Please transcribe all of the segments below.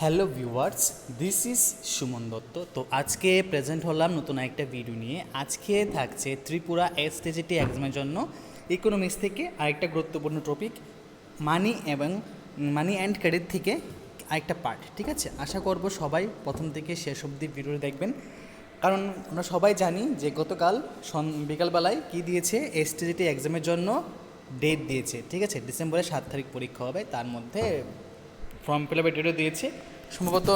Hello viewers this is Suman Dutta. তো আজকে present হলাম নতুন একটা ভিডিও নিয়ে। আজকে থাকছে ত্রিপুরা এসটিজিটি এক্সামের জন্য ইকোনমিক্স থেকে আরেকটা গুরুত্বপূর্ণ টপিক মানি এবং মানি অ্যান্ড ক্রেডিট থেকে আরেকটা পার্ট ঠিক আছে? আশা করব সবাই প্রথম থেকে শেষ অবধি ভিডিও দেখবেন। কারণ আমরা সবাই জানি যে গতকাল সন, বিকালবেলায় কী দিয়েছে এসটিজিটি এক্সামের জন্য ডেট দিয়েছে, ঠিক আছে? ডিসেম্বরের সাত তারিখ পরীক্ষা হবে, তার মধ্যে ফর্ম ফিল আপের ডেটও দিয়েছে। সম্ভবত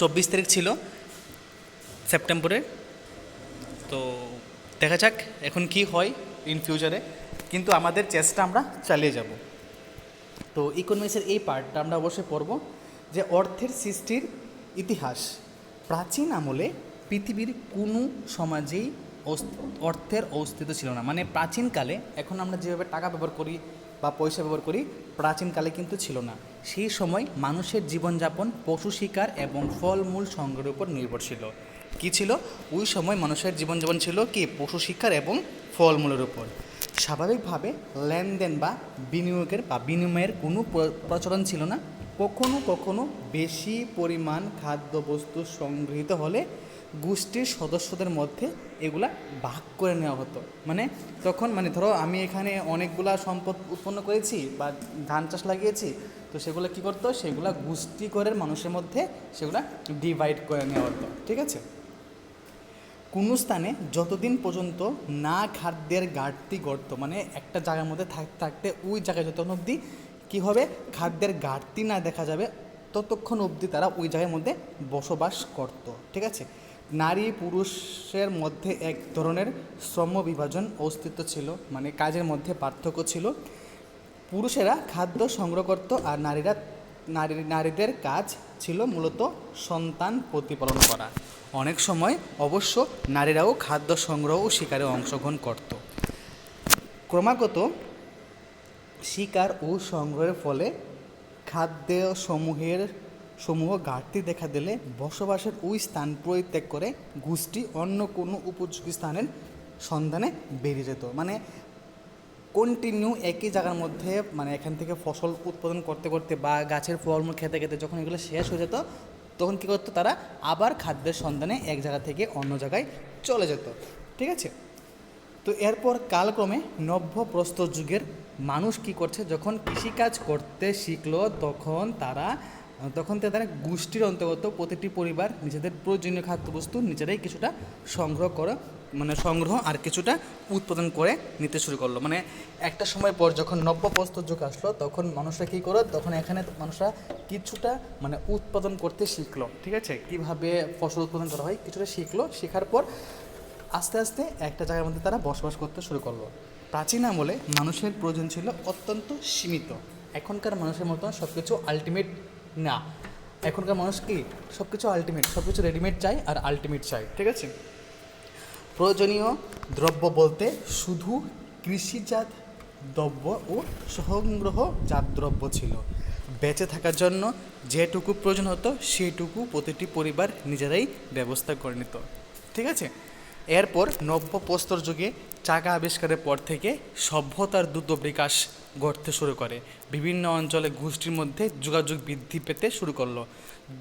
চব্বিশ তারিখ ছিল সেপ্টেম্বরে। তো দেখা যাক এখন কি হয় ইন ফিউচারে কিন্তু আমাদের চেষ্টা আমরা চালিয়ে যাব। তো ইকোনমিক্সের এই পার্টটা আমরা অবশ্যই পড়ব যে অর্থের সৃষ্টির ইতিহাস। প্রাচীন আমলে পৃথিবীর কোনো সমাজেই অর্থের অস্তিত্ব ছিল না। মানে প্রাচীনকালে এখন আমরা যেভাবে টাকা ব্যবহার করি বা পয়সা ব্যবহার করি, প্রাচীনকালে কিন্তু ছিল না। সেই সময় মানুষের জীবনযাপন, পশু শিকার এবং ফলমূল সংগ্রহের উপর নির্ভরশীল। কি ছিল? ওই সময় মানুষের জীবনযাপন ছিল কি? পশু শিকার এবং ফলমূলের উপর। স্বাভাবিকভাবে লেনদেন বা বিনিয়োগের বা বিনিময়ের কোনো প্রচলন ছিল না। কখনো কখনো বেশি পরিমাণ খাদ্যবস্তু সংগৃহীত হলে গোষ্ঠীর সদস্যদের মধ্যে এগুলা ভাগ করে নেওয়া হতো। মানে তখন মানে ধরো আমি এখানে অনেকগুলা সম্পদ উৎপন্ন করেছি বা ধান চাষ লাগিয়েছি, তো সেগুলো কী করতো? সেগুলা গোষ্ঠী করে মানুষের মধ্যে সেগুলা ডিভাইড করে নেওয়া হতো, ঠিক আছে? কোনো স্থানে যতদিন পর্যন্ত না খাদ্যের ঘাটতি গড়ত মানে একটা জায়গার মধ্যে থাকতে থাকতে ওই জায়গায় যতক্ষণ অবধি কী হবে? খাদ্যের ঘাটতি না দেখা যাবে, ততক্ষণ অবধি তারা ওই জায়গার মধ্যে বসবাস করত, ঠিক আছে? নারী পুরুষের মধ্যে এক ধরনের শ্রম বিভাজন অস্তিত্ব ছিল মানে কাজের মধ্যে পার্থক্য ছিল। পুরুষেরা খাদ্য সংগ্রহ করত আর নারীরা, নারী, নারীদের কাজ ছিল মূলত সন্তান প্রতিপালন করা। অনেক সময় অবশ্য নারীরাও খাদ্য সংগ্রহ ও শিকারে অংশগ্রহণ করত। ক্রমাগত শিকার ও সংগ্রহের ফলে খাদ্য সমূহের সমূহ ঘাটতি দেখা দিলে বসবাসের ওই স্থান পরিত্যাগ করে গোষ্ঠী অন্য কোনো উপযোগী স্থানের সন্ধানে বেরিয়ে যেত। মানে কন্টিনিউ একই জায়গার মধ্যে মানে এখান থেকে ফসল উৎপাদন করতে করতে বা গাছের ফলমূল খেতে খেতে যখন এগুলো শেষ হয়ে যেত, তখন কী করতো তারা আবার খাদ্যের সন্ধানে এক জায়গা থেকে অন্য জায়গায় চলে যেত। ঠিক আছে? তো এরপর কালক্রমে নব্য প্রস্তর যুগের মানুষ কি করছে? যখন কৃষিকাজ করতে শিখলো, তখন তারা তখন তারা গোষ্ঠীর অন্তর্গত প্রতিটি পরিবার নিজেদের প্রয়োজনীয় খাদ্যবস্তু নিজেরাই কিছুটা সংগ্রহ করে মানে সংগ্রহ আর কিছুটা উৎপাদন করে নিতে শুরু করল। মানে একটা সময় পর যখন নব্য প্রস্তর যুগ আসলো, তখন মানুষরা কী করো তখন এখানে মানুষরা কিছুটা মানে উৎপাদন করতে শিখলো। ঠিক আছে? কীভাবে ফসল উৎপাদন করা হয় কিছুটা শিখলো। শেখার পর আস্তে আস্তে একটা জায়গার মধ্যে তারা বসবাস করতে শুরু করল। প্রাচীন আমলে মানুষের প্রয়োজন ছিল অত্যন্ত সীমিত। এখনকার মানুষের মতো সব কিছু আলটিমেট না, এখনকার মানুষ কি সব কিছু আলটিমেট সব কিছু রেডিমেড চাই আর আলটিমেট চাই ঠিক আছে? প্রয়োজনীয় দ্রব্য বলতে শুধু কৃষিজাত দ্রব্য ও সংগ্রহজাত দ্রব্য ছিল। বেঁচে থাকার জন্য যেটুকু প্রয়োজন হতো, সেটুকু প্রতিটি পরিবার নিজেরাই ব্যবস্থা করে নিত, ঠিক আছে? এরপর নব্য প্রস্তর যুগে চাকা আবিষ্কারের পর থেকে সভ্যতার দ্রুত বিকাশ ঘটতে শুরু করে। বিভিন্ন অঞ্চলে গোষ্ঠীর মধ্যে যোগাযোগ বৃদ্ধি পেতে শুরু করল।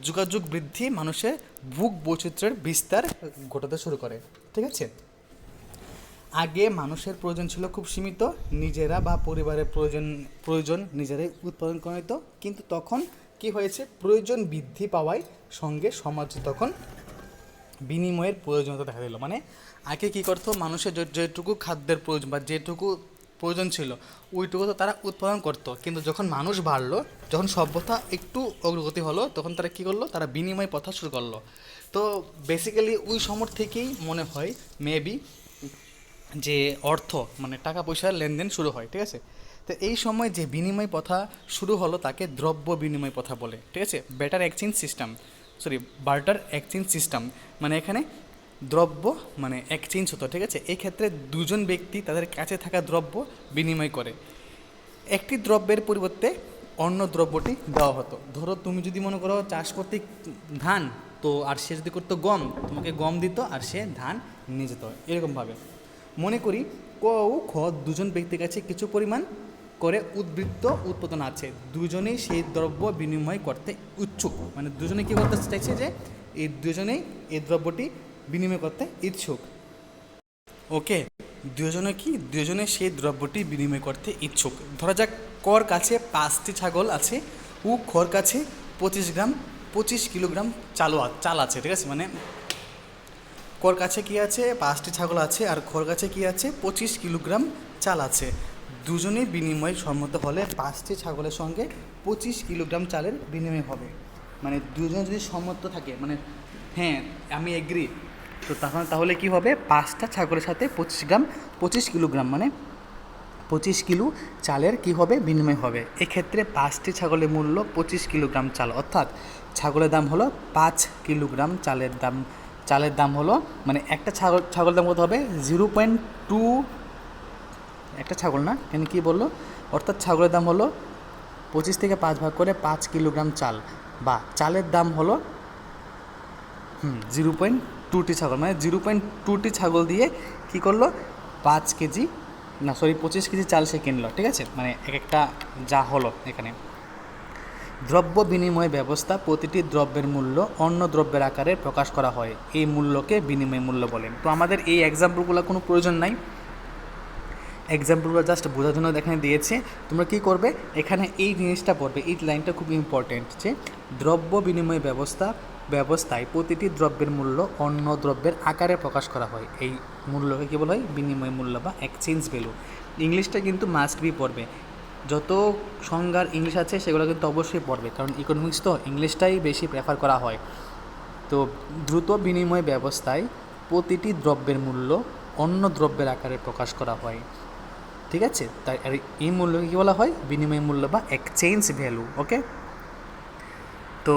যোগাযোগ বৃদ্ধি মানুষের ভূক বৈচিত্র্যের বিস্তার ঘটাতে শুরু করে, ঠিক আছে? আগে মানুষের প্রয়োজন ছিল খুব সীমিত, নিজেরা বা পরিবারের প্রয়োজন প্রয়োজন নিজেরাই উৎপাদন করা নিত কিন্তু তখন কি হয়েছে? প্রয়োজন বৃদ্ধি পাওয়ায় সঙ্গে সমাজ তখন বিনিময়ের প্রয়োজনীয়তা দেখা দিল। মানে আগে কী করতো, মানুষের যেটুকু খাদ্যের প্রয়োজন বা যেটুকু প্রয়োজন ছিল, ওইটুকু তো তারা উৎপাদন করতো। কিন্তু যখন মানুষ বাড়লো, যখন সভ্যতা একটু অগ্রগতি হলো, তখন তারা কী করল? তারা বিনিময় প্রথা শুরু করল। তো বেসিক্যালি ওই সময় থেকেই মনে হয় মেবি যে অর্থ মানে টাকা পয়সার লেনদেন শুরু হয়, ঠিক আছে? তো এই সময় যে বিনিময় প্রথা শুরু হলো, তাকে দ্রব্য বিনিময় প্রথা বলে, ঠিক আছে? Better exchange system sorry barter exchange system মানে এখানে দ্রব্য মানে এক্সচেঞ্জ হতো, ঠিক আছে? এই ক্ষেত্রে দুজন ব্যক্তি তাদের কাছে থাকা দ্রব্য বিনিময় করে। একটি দ্রব্যের পরিবর্তে অন্য দ্রব্যটি দেওয়া হতো। ধরো, তুমি যদি মনে করো চাষ করতে ধান, তো আর সে যদি করতো গম, তোমাকে গম দিত আর সে ধান নিয়ে যেত, এরকমভাবে। মনে করি ক ও খ দুজন ব্যক্তির কাছে কিছু পরিমাণ করে উদ্বৃত্ত উৎপাদন আছে। দুজনেই সেই দ্রব্য বিনিময় করতে ইচ্ছুক। মানে দুজনে কী করতে চাইছে যে, এই দুজনেই এই দ্রব্যটি বিনিময় করতে ইচ্ছুক। ওকে, দুজনে কি? দুজনে সেই দ্রব্যটি বিনিময় করতে ইচ্ছুক। ধরা যাক, কর কাছে পাঁচটি ছাগল আছে, ও খর কাছে পঁচিশ গ্রাম, পঁচিশ কিলোগ্রাম চালু চাল আছে, ঠিক আছে? মানে কর কাছে কি আছে? পাঁচটি ছাগল আছে, আর খর কাছে কি আছে? পঁচিশ কিলোগ্রাম চাল আছে। দুজনেই বিনিময় সম্মত হলে পাঁচটি ছাগলের সঙ্গে পঁচিশ কিলোগ্রাম চালের বিনিময় হবে। মানে দুজন যদি সম্মত থাকে মানে হ্যাঁ আমি এগ্রি তো তখন তাহলে কি হবে? পাঁচটা ছাগলের সাথে পঁচিশ গ্রাম, পঁচিশ কিলোগ্রাম মানে পঁচিশ কিলো চালের কি হবে? বিনিময় হবে। এক্ষেত্রে পাঁচটি ছাগলের মূল্য পঁচিশ কিলোগ্রাম চাল। অর্থাৎ ছাগলের দাম হলো পাঁচ কিলোগ্রাম চালের দাম চালের দাম হলো মানে একটা ছাগল ছাগলের দাম কত হবে? জিরো পয়েন্ট টু একটা ছাগল না? কেন কি বলল? অর্থাৎ ছাগলের দাম হলো পঁচিশ থেকে পাঁচ ভাগ করে পাঁচ কিলোগ্রাম চাল। বা চালের দাম হলো, হুম, জিরো পয়েন্ট টুটি ছাগল। মানে জিরো পয়েন্ট টুটি ছাগল দিয়ে কি করল? পাঁচ কেজি, না, সরি, পঁচিশ কেজি চাল সে কিনলো, ঠিক আছে? মানে এক একটা যা হলো এখানে। দ্রব্য বিনিময় ব্যবস্থা প্রতিটি দ্রব্যের মূল্য অন্য দ্রব্যের আকারে প্রকাশ করা হয়। এই মূল্যকে বিনিময় মূল্য বলেন তো আমাদের এই এক্সাম্পলগুলো কোনো প্রয়োজন নাই। এক্সাম্পলগুলো জাস্ট বোঝার জন্য এখানে দিয়েছে। তোমরা কি করবে? এখানে এই জিনিসটা পড়বে। এই লাইনটা খুব ইম্পর্টেন্ট যে দ্রব্য বিনিময় ব্যবস্থা, ব্যবস্থায় প্রতিটি দ্রব্যের মূল্য অন্য দ্রব্যের আকারে প্রকাশ করা হয়। এই মূল্যকে কী বলা হয়? বিনিময় মূল্য বা এক্সচেঞ্জ ভ্যালু ইংলিশটা কিন্তু মাস্ট বি পড়বে। যত সংজ্ঞার ইংলিশ আছে, সেগুলো কিন্তু অবশ্যই পড়বে। কারণ ইকোনমিক্স তো ইংলিশটাই বেশি প্রেফার করা হয়। তো দ্রুত বিনিময় ব্যবস্থায় প্রতিটি দ্রব্যের মূল্য অন্য দ্রব্যের আকারে প্রকাশ করা হয়। ঠিক আছে? তাই আর এই মূল্যকে কী বলা হয়? বিনিময় মূল্য বা এক্সচেঞ্জ ভ্যালু ওকে তো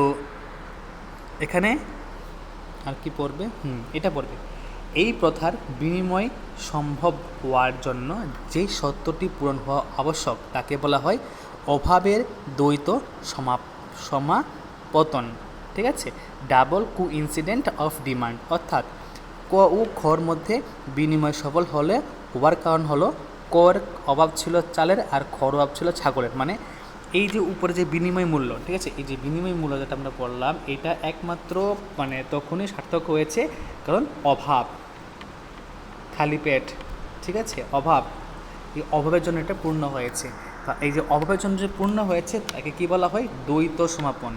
এখানে আর কি পড়বে? হুম, এটা পড়বে। এই প্রথার বিনিময় সম্ভব হওয়ার জন্য যেই সত্যটি পূরণ হওয়া আবশ্যক, তাকে বলা হয় অভাবের দ্বৈত সমাপ, সমাপতন, ঠিক আছে? Double coincidence of demand অর্থাৎ ক ও খর মধ্যে বিনিময় সফল হলে হওয়ার কারণ হলো কর অভাব ছিল চালের আর খর অভাব ছিল ছাগলের। মানে এই যে উপরে যে বিনিময় মূল্য, ঠিক আছে? এই যে বিনিময় মূল্য যেটা আমরা বললাম, এটা একমাত্র মানে তখনই সার্থক হয়েছে কারণ অভাব। খালি পেট, ঠিক আছে? অভাব। এই অভাবের জন্য এটা পূর্ণ হয়েছে। এই যে অভাবের জন্য যে পূর্ণ হয়েছে, তাকে কি বলা হয়? দ্বৈত সমাপন।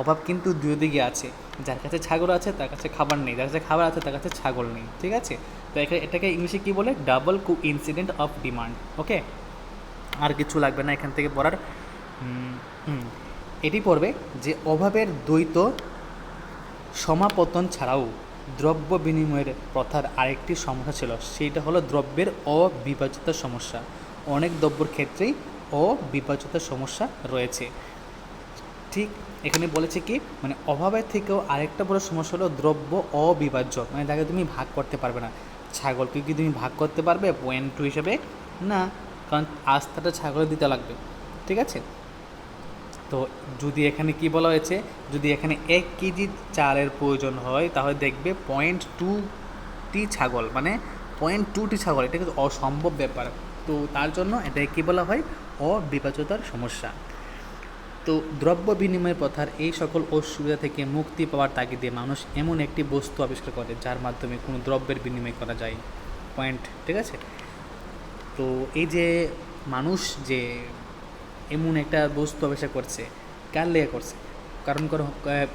অভাব কিন্তু দুই দিকে আছে। যার কাছে ছাগল আছে, তার কাছে খাবার নেই। যার কাছে খাবার আছে, তার কাছে ছাগল নেই, ঠিক আছে? তো এখানে এটাকে ইংলিশে কী বলে? Double coincidence of demand okay আর কিছু লাগবে না এখান থেকে পড়ার। এটি পড়বে যে অভাবের দ্বৈত সমাপতন ছাড়াও দ্রব্য বিনিময়ের প্রথার আরেকটি সমস্যা ছিল। সেইটা হলো দ্রব্যের অবিভাজ্যতার সমস্যা। অনেক দ্রব্যর ক্ষেত্রেই অবিভাজ্যতার সমস্যা রয়েছে। ঠিক এখানে বলেছে কি মানে অভাবের থেকেও আরেকটা বড় সমস্যা হলো দ্রব্য অবিভাজ্য। মানে তাকে তুমি ভাগ করতে পারবে না। ছাগলকে কি তুমি ভাগ করতে পারবে? পয়েন্ট টু হিসেবে? না, কারণ আস্থাটা ছাগলে দিতে লাগবে। ঠিক আছে? তো যদি এখানে কি বলা হয়েছে? যদি এখানে এক কেজি চালের প্রয়োজন হয়, তাহলে দেখবে পয়েন্ট টুটি ছাগল মানে পয়েন্ট টুটি ছাগল, এটা কিন্তু অসম্ভব ব্যাপার। তো তার জন্য এটা কী বলা হয়? অবিভাজ্যতার সমস্যা। তো দ্রব্য বিনিময় প্রথার এই সকল অসুবিধা থেকে মুক্তি পাওয়ার তাগিদে মানুষ এমন একটি বস্তু আবিষ্কার করে যার মাধ্যমে কোনো দ্রব্যের বিনিময় করা যায়। পয়েন্ট, ঠিক আছে? তো এই যে মানুষ যে এমন একটা বস্তু আবিষ্কার করছে, কার লেগে করছে? কারণ কর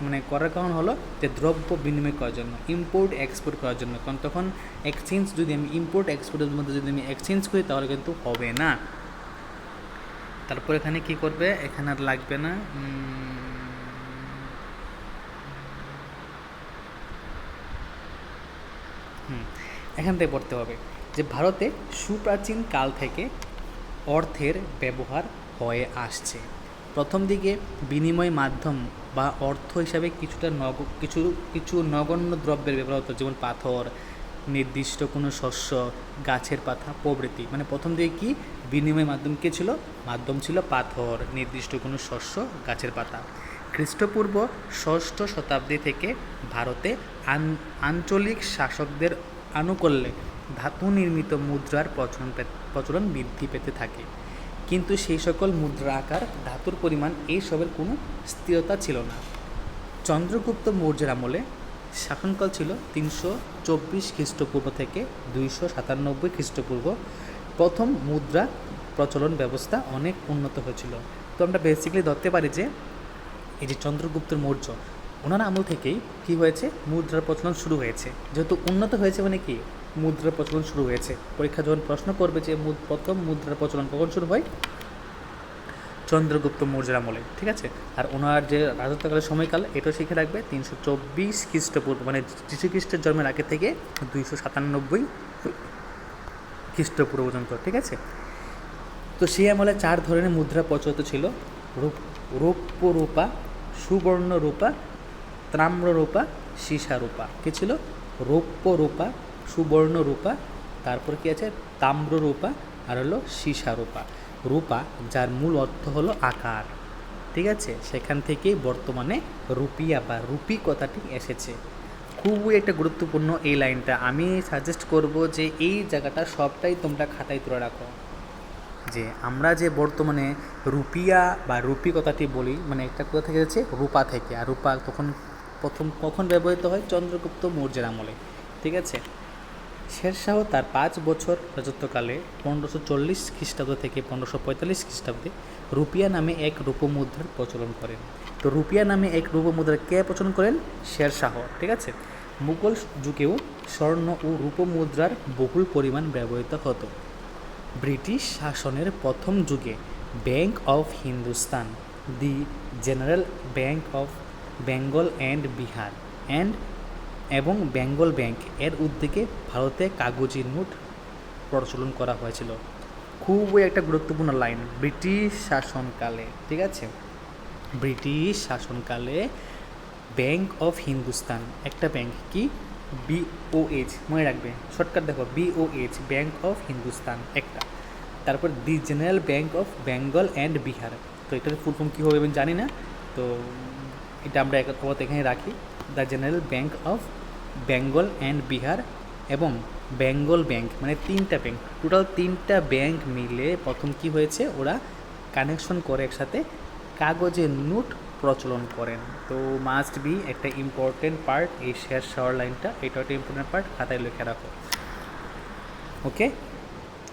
মানে করার কারণ হলো যে দ্রব্য বিনিময় করার জন্য ইম্পোর্ট এক্সপোর্ট করার জন্য। কারণ তখন এক্সচেঞ্জ যদি আমি ইম্পোর্ট এক্সপোর্টের মধ্যে যদি আমি এক্সচেঞ্জ করি, তাহলে কিন্তু হবে না। তারপর এখানে কি করবে? এখানে আর লাগবে না। হুম, এখান থেকে পড়তে হবে যে ভারতে সুপ্রাচীন কাল থেকে অর্থের ব্যবহার হয়ে আসছে। প্রথম দিকে বিনিময় মাধ্যম বা অর্থ হিসাবে কিছুটা নগ, কিছু কিছু নগণ্য দ্রব্যের ব্যবহার হতো, যেমন পাথর, নির্দিষ্ট কোনো শস্য, গাছের পাতা, প্রভৃতি। মানে প্রথম দিকে কি? বিনিময় মাধ্যম কী ছিল? মাধ্যম ছিল পাথর, নির্দিষ্ট কোনো শস্য, গাছের পাতা। খ্রিস্টপূর্ব ষষ্ঠ শতাব্দী থেকে ভারতে আঞ্চলিক শাসকদের আনুকূল্যে ধাতু নির্মিত মুদ্রার প্রচলন প্রচলন বৃদ্ধি পেতে থাকে। কিন্তু সেই সকল মুদ্রা আকার, ধাতুর পরিমাণ এইসবের কোনো স্থিরতা ছিল না। চন্দ্রগুপ্ত মৌর্যের আমলে শাসনকাল ছিল তিনশো চব্বিশ খ্রিস্টপূর্ব থেকে দুইশো সাতানব্বই খ্রিস্টপূর্ব প্রথম মুদ্রা প্রচলন ব্যবস্থা অনেক উন্নত হয়েছিল। তো আমরা বেসিক্যালি ধরতে পারি যে, এই যে চন্দ্রগুপ্ত মৌর্য, ওনার আমল থেকেই কি হয়েছে? মুদ্রার প্রচলন শুরু হয়েছে। যেহেতু উন্নত হয়েছে মানে কি? মুদ্রার প্রচলন শুরু হয়েছে। পরীক্ষা যখন প্রশ্ন করবে যে প্রথম মুদ্রার প্রচলন কখন শুরু হয়? চন্দ্রগুপ্ত মৌর্যের আমলে, ঠিক আছে? আর ওনার যে রাজত্বকালের সময়কাল, এটাও শিখে রাখবে, তিনশো চব্বিশ খ্রিস্টপূর্ব মানে যীশু খ্রিস্টের জন্মের আগে থেকে দুইশো সাতানব্বই খ্রিস্টপূর্ব পর্যন্ত ঠিক আছে? তো সেই আমলে চার ধরনের মুদ্রা প্রচলিত ছিল। রূপ রৌপ্য রূপা সুবর্ণ রূপা তাম্র রূপা সীসা রূপা কী ছিল? রৌপ্য রূপা সুবর্ণ রূপা তারপর কী আছে? তাম্র রূপা আর হলো সীসা রূপা রূপা, যার মূল অর্থ হলো আকার, ঠিক আছে? সেখান থেকেই বর্তমানে রুপিয়া বা রুপি কথাটি এসেছে। খুবই একটা গুরুত্বপূর্ণ এই লাইনটা। আমি সাজেস্ট করব যে এই জায়গাটা সবটাই তোমরা খাতায় তুলে রাখো। যে আমরা যে বর্তমানে রুপিয়া বা রুপি কথাটি বলি মানে একটা কোথা থেকে যাচ্ছে রূপা থেকে। আর রূপা তখন প্রথম, কখন ব্যবহৃত হয়? চন্দ্রগুপ্ত মৌর্যের আমলে। ঠিক আছে? শেরশাহ তার পাঁচ বছর রাজত্বকালে পনেরোশো চল্লিশ খ্রিস্টাব্দ থেকে পনেরোশো পঁয়তাল্লিশ খ্রিস্টাব্দে রুপিয়া নামে এক রূপমুদ্রার প্রচলন করেন। তো রুপিয়া নামে এক রূপমুদ্রা কে প্রচলন করেন? শেরশাহ ঠিক আছে? মুঘল যুগেও স্বর্ণ ও রূপমুদ্রার বহুল পরিমাণ ব্যবহৃত হতো। ব্রিটিশ শাসনের প্রথম যুগে bank of Hindustan, the general bank of Bengal and Bihar and এবং বেঙ্গল ব্যাংক এর উদ্যোগে ভারতে কাগজি নোট প্রচলন করা হয়েছিল। খুবই একটা গুরুত্বপূর্ণ লাইন, ব্রিটিশ শাসনকালে, ঠিক আছে? ব্রিটিশ শাসনকালে ব্যাংক অফ হিন্দুস্তান, একটা ব্যাংক কি? বিওএইচ মনে রাখবে, শর্টকাট দেখো বিওএইচ ব্যাংক অফ হিন্দুস্তান, একটা। তারপর the general bank of Bengal and Bihar, তো এটার ফুল ফর্ম কী হবে আমি জানি না, তো এটা আমরা এক আপাতত এখানে রাখি the general bank of Bengal and Bihar এবং বেঙ্গল ব্যাংক মানে তিনটা ব্যাংক টোটাল তিনটা ব্যাংক মিলে প্রথম কি হয়েছে, ওরা কানেকশন করে একসাথে কাগজের নোট প্রচলন করেন। তো মাস্ট বি একটা ইম্পর্টেন্ট পার্ট এই শেয়ার শাওয়ার লাইনটা। এটা একটা ইম্পর্টেন্ট পার্ট খাতায় লিখে রাখো। ওকে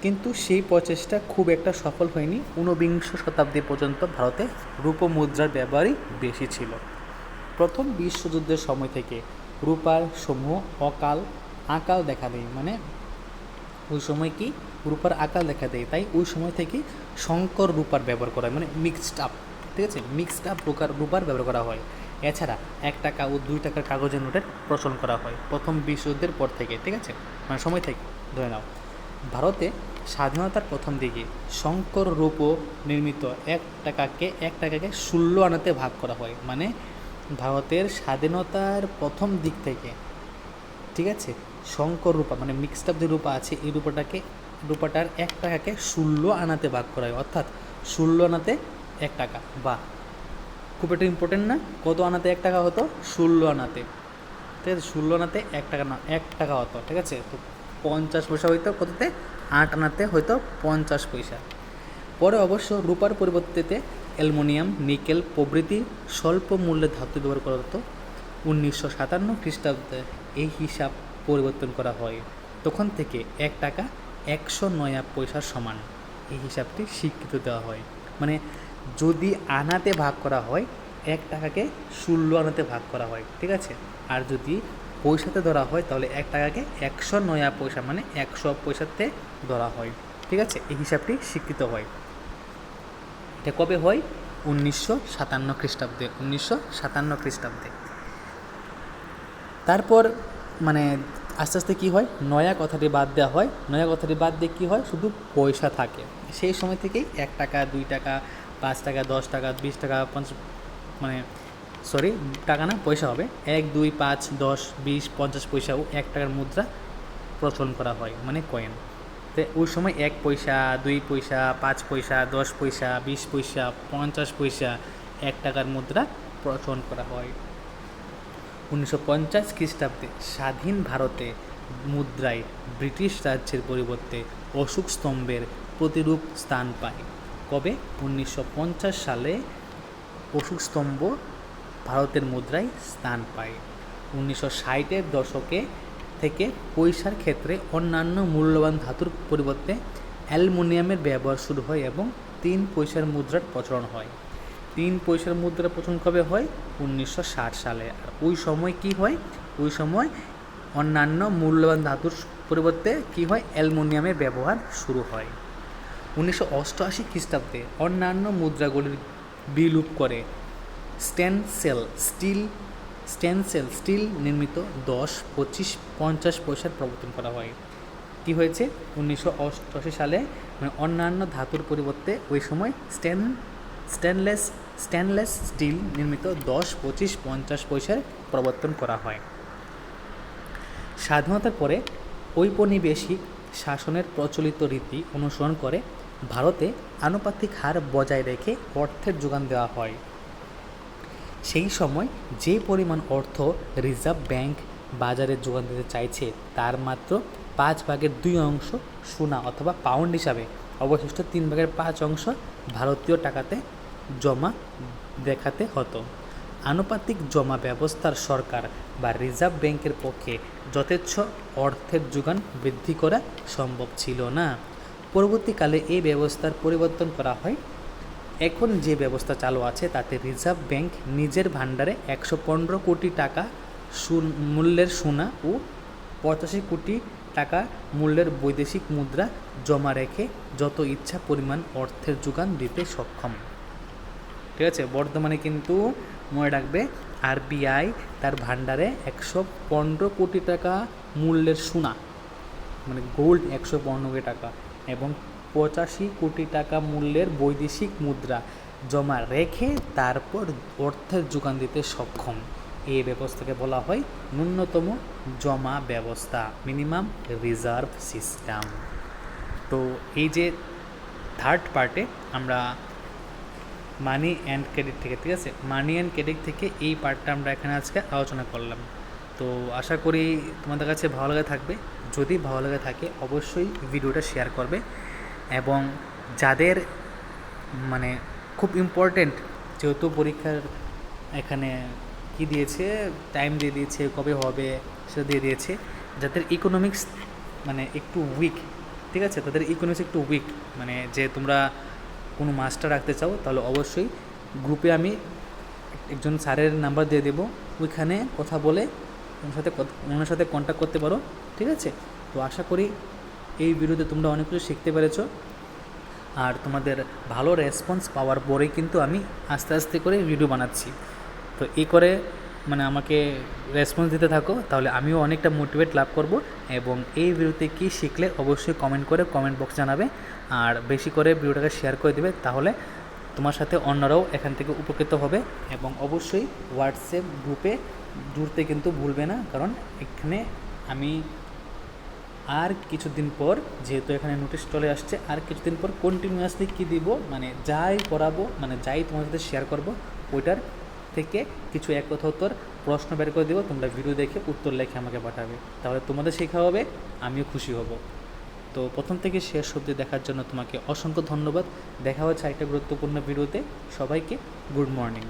কিন্তু সেই প্রচেষ্টা খুব একটা সফল হয়নি। ঊনবিংশ শতাব্দী পর্যন্ত ভারতে রূপমুদ্রার ব্যবহারই বেশি ছিল। প্রথম বিশ্বযুদ্ধের সময় থেকে রূপার সমূহ অকাল, আকাল দেখা দেয়। মানে ওই সময় কি? রূপার আকাল দেখা দেয়। তাই ওই সময় থেকে শঙ্কর রূপার ব্যবহার করা মানে মিক্সড আপ ঠিক আছে মিক্সড আপ প্রকার রূপার ব্যবহার করা হয়। এছাড়া এক টাকা ও দুই টাকার কাগজের নোটের প্রচলন করা হয়, প্রথম বিশ্বযুদ্ধের পর থেকে, ঠিক আছে? মানে সময় থেকে, ধরে নাও। ভারতে স্বাধীনতার প্রথম দিকে শঙ্কর রূপ নির্মিত এক টাকাকে এক টাকাকে ষোলো আনাতে ভাগ করা হয়। মানে ভারতের স্বাধীনতার প্রথম দিক থেকে, ঠিক আছে? শঙ্কর রূপা মানে মিক্সড আপ যে রূপা আছে, এই রূপাটাকে, রূপাটার এক টাকাকে ষোলো আনাতে ভাগ করা হয়। অর্থাৎ ষোলো আনাতে এক টাকা। বা খুব একটা ইম্পর্টেন্ট না। কত আনাতে এক টাকা হতো? ষোলো আনাতে। ঠিক আছে, ষোলো আনাতে এক টাকা না, এক টাকা হতো, ঠিক আছে? তো পঞ্চাশ পয়সা হইতো, কততে? আট আনাতে হয়তো পঞ্চাশ পয়সা। পরে অবশ্য রূপার পরিবর্তেতে অ্যালুমিনিয়াম, নিকেল প্রভৃতি স্বল্প মূল্যে ধাতু ব্যবহার করা হতো। উনিশশো সাতান্ন খ্রিস্টাব্দে এই হিসাব পরিবর্তন করা হয়। তখন থেকে এক টাকা একশো নয়া পয়সার সমান। এই হিসাবটি স্বীকৃত দেওয়া হয়। মানে যদি আনাতে ভাগ করা হয়, এক টাকাকে ষোলো আনাতে ভাগ করা হয়, ঠিক আছে? আর যদি পয়সাতে ধরা হয়, তাহলে এক টাকাকে একশো নয়া পয়সা মানে একশো পয়সাতে ধরা হয়, ঠিক আছে? এই হিসাবটি স্বীকৃত হয়। এটা কবে হয়? উনিশশো সাতান্ন খ্রিস্টাব্দে, উনিশশো সাতান্ন খ্রিস্টাব্দে। তারপর মানে আস্তে আস্তে কী হয়? নয়া কথাটি বাদ দেওয়া হয়। নয়া কথাটি বাদ দিয়ে কী হয়? শুধু পয়সা থাকে। সেই সময় থেকেই এক টাকা, দুই টাকা পাঁচ টাকা, দশ টাকা, বিশ টাকা, পঞ্চাশ মানে সরি টাকা না, পয়সা হবে। এক, দুই, পাঁচ, দশ, বিশ, পঞ্চাশ পয়সা ও এক টাকার মুদ্রা প্রচলন করা হয় মানে কয়েন তো ওই সময় এক পয়সা, দুই পয়সা, পাঁচ পয়সা, দশ পয়সা, বিশ পয়সা, পঞ্চাশ পয়সা এক টাকার মুদ্রা প্রচলন করা হয়। উনিশশো পঞ্চাশ খ্রিস্টাব্দে স্বাধীন ভারতে মুদ্রায় ব্রিটিশ রাজ্যের পরিবর্তে অশোক স্তম্ভের প্রতিরূপ স্থান পায়। কবে? উনিশশো পঞ্চাশ সালে অশোক স্তম্ভ ভারতের মুদ্রায় স্থান পায়। উনিশশো ষাটের দশকে থেকে পয়সার ক্ষেত্রে অন্যান্য মূল্যবান ধাতুর পরিবর্তে অ্যালুমিনিয়ামের ব্যবহার শুরু হয় এবং তিন পয়সার মুদ্রার প্রচলন হয়। তিন পয়সার মুদ্রা প্রচলন কবে হয়? উনিশশো ষাট সালে। আর ওই সময় কি হয়? ওই সময় অন্যান্য মূল্যবান ধাতুর পরিবর্তে কি হয়? অ্যালুমিনিয়ামের ব্যবহার শুরু হয়। উনিশশো অষ্টআশি খ্রিস্টাব্দে অন্যান্য মুদ্রাগুলির বিলুপ করে স্টেনসেল স্টিল, স্ট্যানসেল স্টিল নির্মিত দশ, পঁচিশ, পঞ্চাশ পয়সার প্রবর্তন করা হয়। কি হয়েছে? উনিশশো অষ্টআশি সালে মানে অন্যান্য ধাতুর পরিবর্তে ওই সময় স্টেন স্টেনলেস স্ট্যানলেস স্টিল নির্মিত দশ, পঁচিশ, পঞ্চাশ পয়সার প্রবর্তন করা হয়। স্বাধীনতার পরে ঔপনিবেশিক শাসনের প্রচলিত রীতি অনুসরণ করে ভারতে আনুপাতিক হার বজায় রেখে অর্থের যোগান দেওয়া হয়। সেই সময় যে পরিমাণ অর্থ রিজার্ভ ব্যাংক বাজারে যোগান দিতে চাইছে, তার মাত্র পাঁচ ভাগের দুই অংশ সোনা অথবা পাউন্ড হিসাবে। অবশিষ্ট তিন ভাগের পাঁচ অংশ ভারতীয় টাকাতে জমা দেখাতে হতো। আনুপাতিক জমা ব্যবস্থার সরকার বা রিজার্ভ ব্যাংকের পক্ষে যথেচ্ছ অর্থের যোগান বৃদ্ধি করা সম্ভব ছিল না। পরবর্তীকালে এই ব্যবস্থার পরিবর্তন করা হয়। এখন যে ব্যবস্থা চালু আছে, তাতে রিজার্ভ ব্যাংক নিজের ভাণ্ডারে একশো পনেরো কোটি টাকা মূল্যের সোনা ও পঁচাশি কোটি টাকা মূল্যের বৈদেশিক মুদ্রা জমা রেখে যত ইচ্ছা পরিমাণ অর্থের যোগান দিতে সক্ষম। ঠিক আছে? বর্তমানে কিন্তু মনে রাখবে আরবিআই তার ভাণ্ডারে একশো পনেরো কোটি টাকা মূল্যের সোনা মানে গোল্ড একশো পনেরো কোটি টাকা। এবং পঁচাশি কোটি টাকা মূল্যের বৈদেশিক মুদ্রা জমা রেখে তারপর অর্থের যোগান দিতে সক্ষম। এই ব্যবস্থাকে বলা হয় ন্যূনতম জমা ব্যবস্থা, মিনিমাম রিজার্ভ সিস্টেম। তো এই যে থার্ড পার্টে আমরা মানি অ্যান্ড ক্রেডিট থেকে, ঠিক আছে? মানি অ্যান্ড ক্রেডিট থেকে এই পার্টটা আমরা এখানে আজকে আলোচনা করলাম। তো আশা করি তোমাদের কাছে ভালো লাগে থাকবে। যদি ভালো লাগে থাকে, অবশ্যই ভিডিওটা শেয়ার করবে এবং যাদের মানে খুব ইম্পর্টেন্ট যেহেতু পরীক্ষার এখানে কি দিয়েছে টাইম দিয়ে দিয়েছে, কবে হবে সেটা দিয়ে দিয়েছে, যাদের ইকোনমিক্স মানে একটু উইক ঠিক আছে? তাদের ইকোনমিক্স একটু উইক মানে যে তোমরা কোনো মাস্টার রাখতে চাও, তাহলে অবশ্যই গ্রুপে আমি একজন স্যারের নাম্বার দিয়ে দেবো। ওইখানে কথা বলে ওনার সাথে ওনার সাথে কন্ট্যাক্ট করতে পারো, ঠিক আছে? তো আশা করি এই ভিডিওতে তোমরা অনেক কিছু শিখতে পেরেছ। আর তোমাদের ভালো রেসপন্স পাওয়ার পরেই কিন্তু আমি আস্তে আস্তে করে ভিডিও বানাচ্ছি। তো এই করে মানে আমাকে রেসপন্স দিতে থাকো, তাহলে আমিও অনেকটা মোটিভেট লাভ করব। এবং এই ভিডিওতে কী শিখলে অবশ্যই কমেন্ট করে কমেন্ট বক্স জানাবে। আর বেশি করে ভিডিওটাকে শেয়ার করে দেবে, তাহলে তোমার সাথে অন্যরাও এখান থেকে উপকৃত হবে এবং অবশ্যই হোয়াটসঅ্যাপ গ্রুপে জুড়তে কিন্তু ভুলবে না, কারণ এখানে আমি আর কিছুদিন পর, যেহেতু এখানে নোটিশ চলে আসছে, আর কিছুদিন পর কন্টিনিউয়াসলি কী দিব মানে যাই করাবো মানে যাই তোমার সাথে শেয়ার করব, ওইটার থেকে কিছু এক কথা উত্তর, প্রশ্ন বের করে দেবো, তোমরা ভিডিও দেখে উত্তর লেখে আমাকে পাঠাবে। তাহলে তোমাদের শেখা হবে, আমিও খুশি হব। তো প্রথম থেকে শেষ অবধি দেখার জন্য তোমাকে অসংখ্য ধন্যবাদ। দেখা হচ্ছে একটা গুরুত্বপূর্ণ ভিডিওতে। সবাইকে গুড মর্নিং।